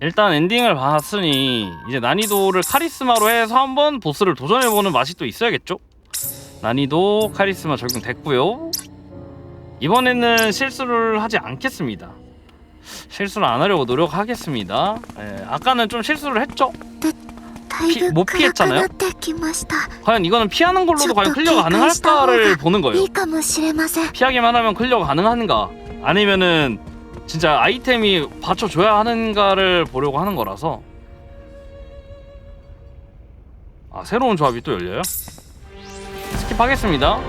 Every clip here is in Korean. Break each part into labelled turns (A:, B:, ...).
A: 일단 엔딩을 봤으니 이제 난이도를 카리스마로 해서 한번 보스를 도전해보는 맛이 또 있어야겠죠? 난이도 카리스마 적용됐고요. 이번에는 실수를 하지 않겠습니다. 실수를 안 하려고 노력하겠습니다. 예, 아까는 좀 실수를 했죠?
B: 피,
A: 못 피했잖아요? 과연 이거는 피하는 걸로도 과연 클리어가 가능할까를 보는 거예요. 피하기만 하면 클리어가 가능한가? 아니면은 진짜 아이템이 받쳐줘야 하는가를 보려고 하는 거라서. 아 새로운 조합이 또 열려요? 스킵하겠습니다.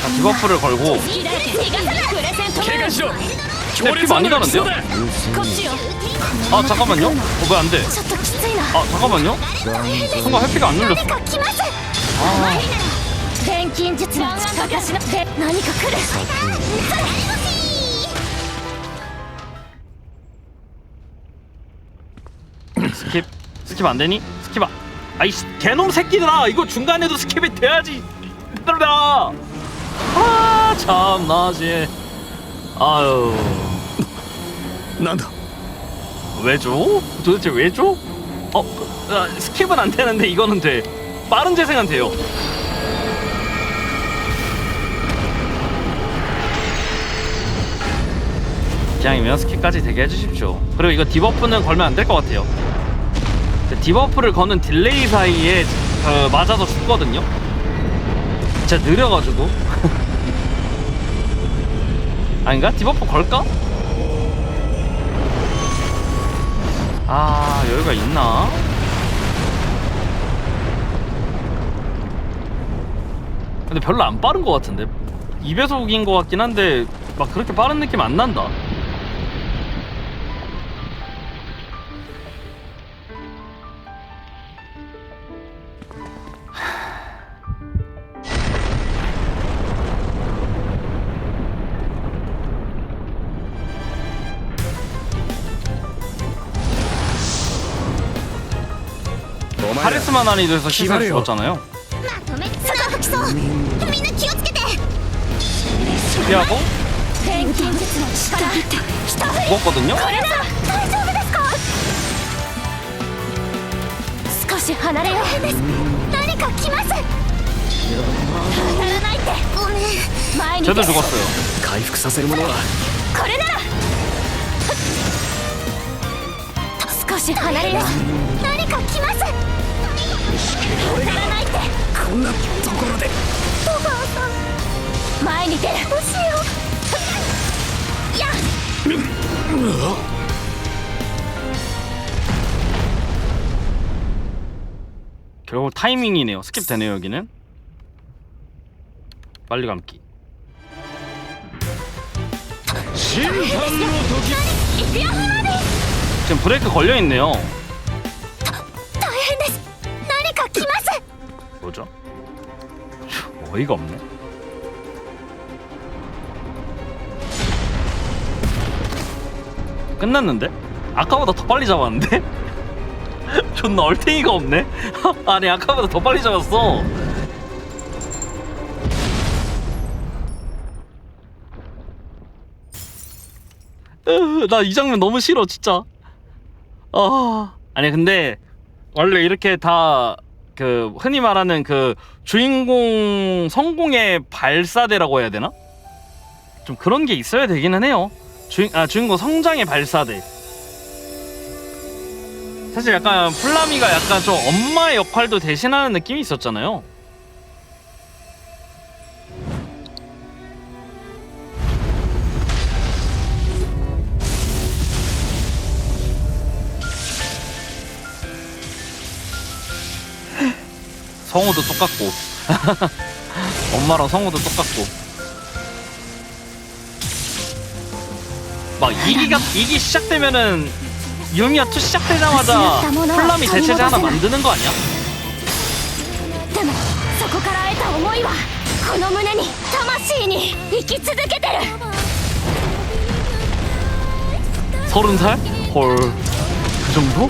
A: 자 디버프를 걸고.
C: 개가 싫어.
A: 근데 피 많이 가는데요? 아 잠깐만요. 어, 왜 안 돼? 아 잠깐만요. 순간 해피가 안 눌렸어. 아.
D: 음,
A: 스킵 스킵 안 되니? 스킵 아 아이씨 개놈 새끼들아 이거 중간에도 스킵이 돼야지. 들아 아 참나 씨. 아유
C: 난다.
A: 왜죠? 도대체 왜죠? 어 아, 스킵은 안 되는데 이거는 돼. 빠른 재생은 돼요. 기왕이면 스킵까지 되게 해주십시오. 그리고 이거 디버프는 걸면 안 될 것 같아요. 디버프를 거는 딜레이 사이에 어, 맞아서 죽거든요. 진짜 느려가지고 아닌가? 디버프 걸까? 아 여유가 있나? 근데 별로 안 빠른 것 같은데 2배속인 것 같긴 한데 막 그렇게 빠른 느낌 안 난다 카리스마 난이도에서 실수를
C: 기다려요.
A: 죽었잖아요
D: まとめ坂吹きそうみんな気をつけて
A: 피하고
D: 錬金術の力一振り
A: 죽었거든요
D: これなら大丈夫ですか少し離れようです何か来ます当たらないってごめん前に出
A: 쟤도
D: て
A: 죽었어요
C: 回復させるものは
D: これなら少し離れよう何か来ます 当たらないって
C: こんなところで
D: おばあさん前に出るどうしよういや
A: 결국 타이밍이네요 스킵 되네요 여기는 빨리 감기
C: 審判の時
D: 行くよ花火
A: 지금 브레이크 걸려있네요 뭐죠? 어이가 없네 끝났는데? 아까보다 더 빨리 잡았는데? 존나 얼탱이가 없네? 아니 아까보다 더 빨리 잡았어 나 이 장면 너무 싫어 진짜 아 아니 근데 원래 이렇게 다 그 흔히 말하는 그 주인공 성공의 발사대라고 해야 되나? 좀 그런 게 있어야 되기는 해요. 주인 아 주인공 성장의 발사대. 사실 약간 플라미가 약간 좀 엄마의 역할도 대신하는 느낌이 있었잖아요. 성우도 똑같고 엄마랑 성우도 똑같고 막 이기가 이기 시작되면은 유미야 2 시작되자마자 플라미 대체제 하나 만드는 거 아니야?
D: でもそこから得た思いはこの胸に魂に生き続けてる
A: 서른 살? 헐. 그 정도?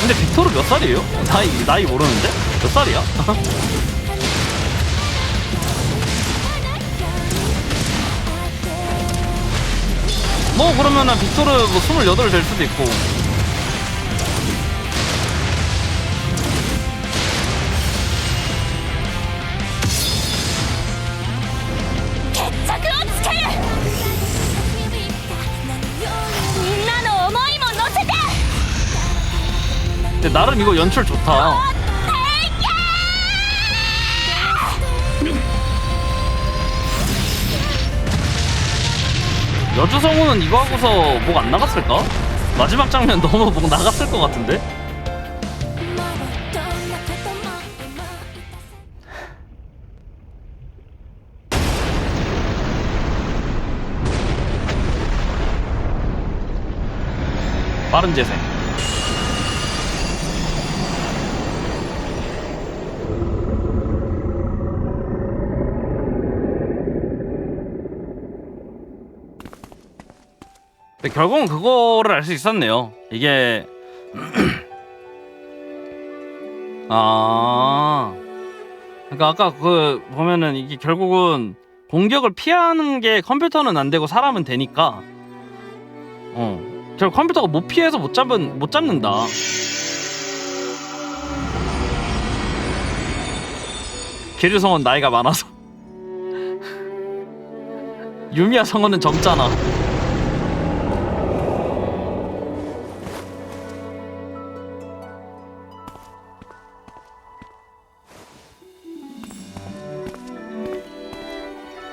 A: 근데 빅토르 몇 살이에요? 나이 나이 모르는데 몇 살이야? 뭐 그러면은 빅토르 뭐 28될 수도 있고 근데 나름 이거 연출 좋다 여주성우는 이거 하고서 목 안 나갔을까? 마지막 장면 너무 목 나갔을 것 같은데? 빠른 재생 근데 결국은 그거를 알 수 있었네요. 이게 아 그러니까 아까 그 보면은 이게 결국은 공격을 피하는 게 컴퓨터는 안 되고 사람은 되니까 어 결국 컴퓨터가 못 피해서 못 잡은 못 잡는다. 기류성은 나이가 많아서 유미야 성우는 젊잖아.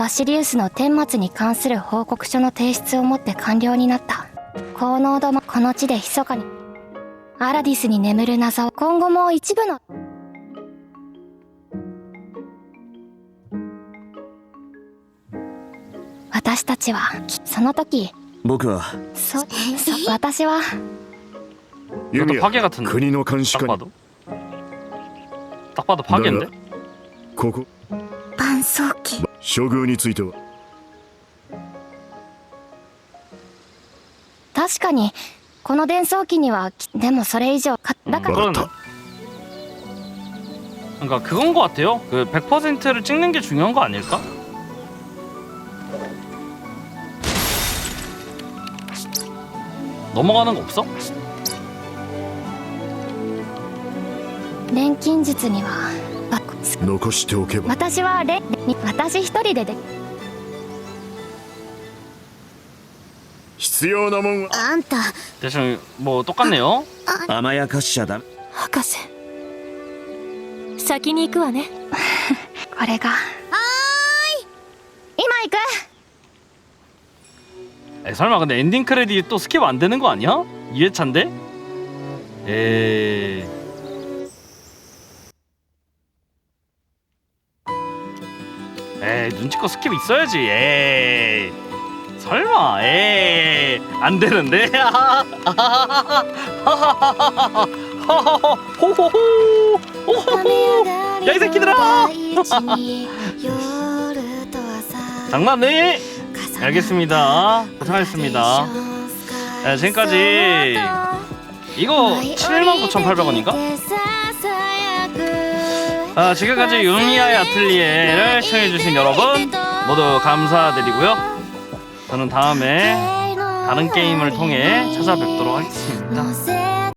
D: バシリウスの顛末に関する報告書の提出をもって完了になった高濃度もこの地で密かにアラディスに眠る謎を今後も一部の私たちはその時
C: 僕は
D: そそ私は
C: 弓
A: 파괴 같은데
C: 国の監視
A: 딱
C: 下に
A: 봐도 딱 봐도 파괴인데
C: ここ
B: 伴奏機
C: 処遇については
D: 確かにこの伝送機にはでもそれ以上かだから
C: 뭐
A: 그러네. 그러니까 그건 것 같아요. 그 100%를 찍는 게 중요한 거 아닐까? 넘어가는 거 없어?
D: 錬金術にはわ
C: 残しておけば
D: 私はレに私一人でで
C: 必要なもんは
B: あんた
A: 대충 뭐 똑같네요.
C: 甘やかしちゃダメ
B: 博士
D: 先に行くわねこれがはーい今行く
A: 에, 설마 근데 엔딩 크레딧 또 스킵 안 되는 거 아니야? 2회차인데? 에이. 에이 눈치껏 스킵 있어야지. 에이. 설마. 에이. 안 되는데? 호호호 호호호 야, 이 새끼들아! 장난해? 알겠습니다. 고생하셨습니다. 네, 지금까지 이거 79,800원인가? 아, 지금까지 유미아의 아틀리에를 시청해주신 여러분 모두 감사드리고요. 저는 다음에 다른 게임을 통해 찾아뵙도록 하겠습니다.